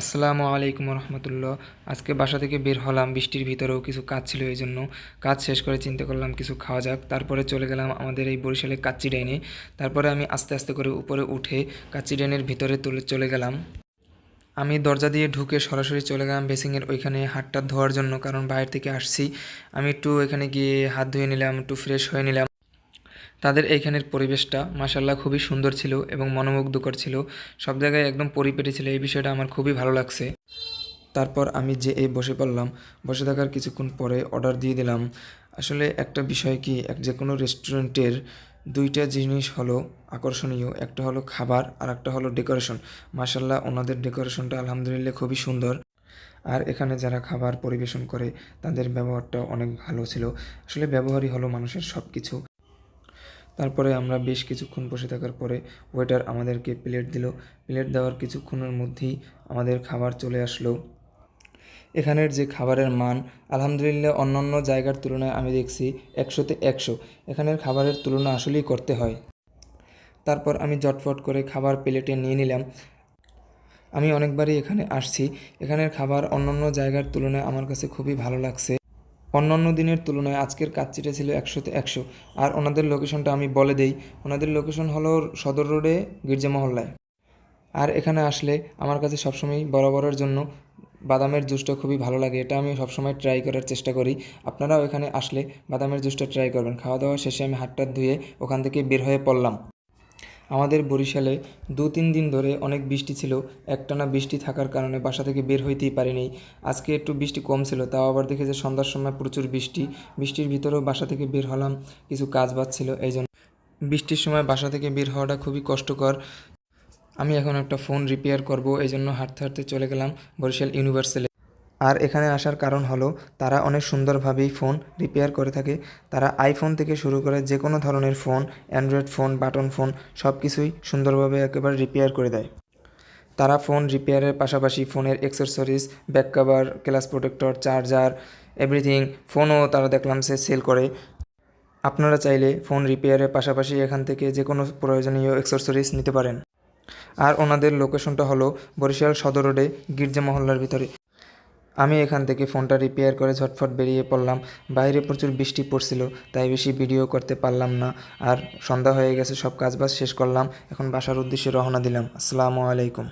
আসসালামু আলাইকুম রহমতুল্লাহ। আজকে বাসা থেকে বের হলাম, বৃষ্টির ভিতরেও কিছু কাজ ছিল এই জন্য। কাজ শেষ করে চিন্তা করলাম কিছু খাওয়া যাক। তারপরে চলে গেলাম আমাদের এই বরিশালে কাচ্চি ডাইনে তারপরে আমি আস্তে আস্তে করে উপরে উঠে কাচ্চি ডাইনের ভিতরে তুলে চলে গেলাম। আমি দরজা দিয়ে ঢুকে সরাসরি চলে গেলাম বেসিংয়ের ওইখানে হাতটা ধোয়ার জন্য, কারণ বাইরে থেকে আসছি। আমি একটু এখানে গিয়ে হাত ধুয়ে নিলাম, একটু ফ্রেশ হয়ে নিলাম। তাদের এইখানের পরিবেশটা মাসাল্লাহ খুবই সুন্দর ছিল এবং মনোমুগ্ধকর ছিল। সব জায়গায় একদম পরিপেটে ছিল, এই বিষয়টা আমার খুবই ভালো লাগছে। তারপর আমি যে এই বসে পড়লাম, বসে থাকার কিছুক্ষণ পরে অর্ডার দিয়ে দিলাম। আসলে একটা বিষয় কি, এক যে কোনো রেস্টুরেন্টের দুইটা জিনিস হলো আকর্ষণীয়, একটা হলো খাবার আর একটা হলো ডেকোরেশন মাসাল্লাহ ওনাদের ডেকোরেশনটা আলহামদুলিল্লাহ খুবই সুন্দর। আর এখানে যারা খাবার পরিবেশন করে, তাদের ব্যবহারটা অনেক ভালো ছিল। আসলে ব্যবহারই হলো মানুষের সব কিছু তারপরে আমরা বেশ কিছুক্ষণ বসে থাকার পরে ওয়েটার আমাদেরকে প্লেট দিল। প্লেট দেওয়ার কিছুক্ষণের মধ্যেই আমাদের খাবার চলে আসলো। এখানের যে খাবারের মান, আলহামদুলিল্লাহ অন্যান্য জায়গার তুলনায় আমি দেখছি একশোতে একশো। এখানের খাবারের তুলনা আসলেই করতে হয়। তারপর আমি জটফট করে খাবার প্লেটে নিয়ে নিলাম। আমি অনেকবারই এখানে আসছি। এখানের খাবার অন্যান্য জায়গার তুলনায় আমার কাছে খুবই ভালো লাগছে। অন্যান্য দিনের তুলনায় আজকের কাচ্চিটা ছিল একশোতে একশো। আর ওনাদের লোকেশনটা আমি বলে দেই, ওনাদের লোকেশন হলো সদর রোডে গির্জা মহল্লায়। আর এখানে আসলে আমার কাছে সবসময় বরাবরের জন্য বাদামের জুসটা খুবই ভালো লাগে, এটা আমি সবসময় ট্রাই করার চেষ্টা করি। আপনারাও এখানে আসলে বাদামের জুসটা ট্রাই করবেন। খাওয়া দাওয়া শেষে আমি হাতটা ধুয়ে ওখান থেকে বের হয়ে পড়লাম। আমাদের বরিশালে দু তিন দিন ধরে অনেক বৃষ্টি ছিল। একটানা বৃষ্টি থাকার কারণে বাসা থেকে বের হইতেই পারিনি। আজকে একটু বৃষ্টি কম ছিল, তাও আবার দেখে যে সন্ধ্যার সময় প্রচুর বৃষ্টি। বৃষ্টির ভিতরেও বাসা থেকে বের হলাম, কিছু কাজ বাজ ছিল এই জন্য বৃষ্টির সময় বাসা থেকে বের হওয়াটা খুবই কষ্টকর। আমি এখন একটা ফোন রিপেয়ার করব এই জন্য হাঁটতে হাঁটতে চলে গেলাম বরিশাল ইউনিভার্সালে আর এখানে আসার কারণ হলো, তারা অনেক সুন্দরভাবেই ফোন রিপেয়ার করে থাকে। তারা আইফোন থেকে শুরু করে যে কোনো ধরনের phone, android phone, button phone সব কিছুই সুন্দরভাবে একেবারে রিপেয়ার করে দেয়। তারা ফোন রিপেয়ারের পাশাপাশি ফোনের accessories back cover glass protector charger everything ফোনও তারা দেখলাম সে সেল করে। আপনারা চাইলে ফোন রিপেয়ারের পাশাপাশি এখান থেকে যে কোনো প্রয়োজনীয় অ্যাক্সেসরিজ নিতে পারেন। আর ওনাদের লোকেশনটা হলো বরিশাল সদর রোডে গির্জা মহল্লার ভিতরে। আমি এখান থেকে ফোনটা রিপেয়ার করে ঝটফট বেরিয়ে পড়লাম। বাইরে প্রচুর বৃষ্টি পড়ছিল, তাই বেশি ভিডিও করতে পারলাম না। আর সন্ধ্যা হয়ে গেছে, সব কাজবাজ শেষ করলাম। এখন বাসার উদ্দেশ্যে রওনা দিলাম। আসসালামু আলাইকুম।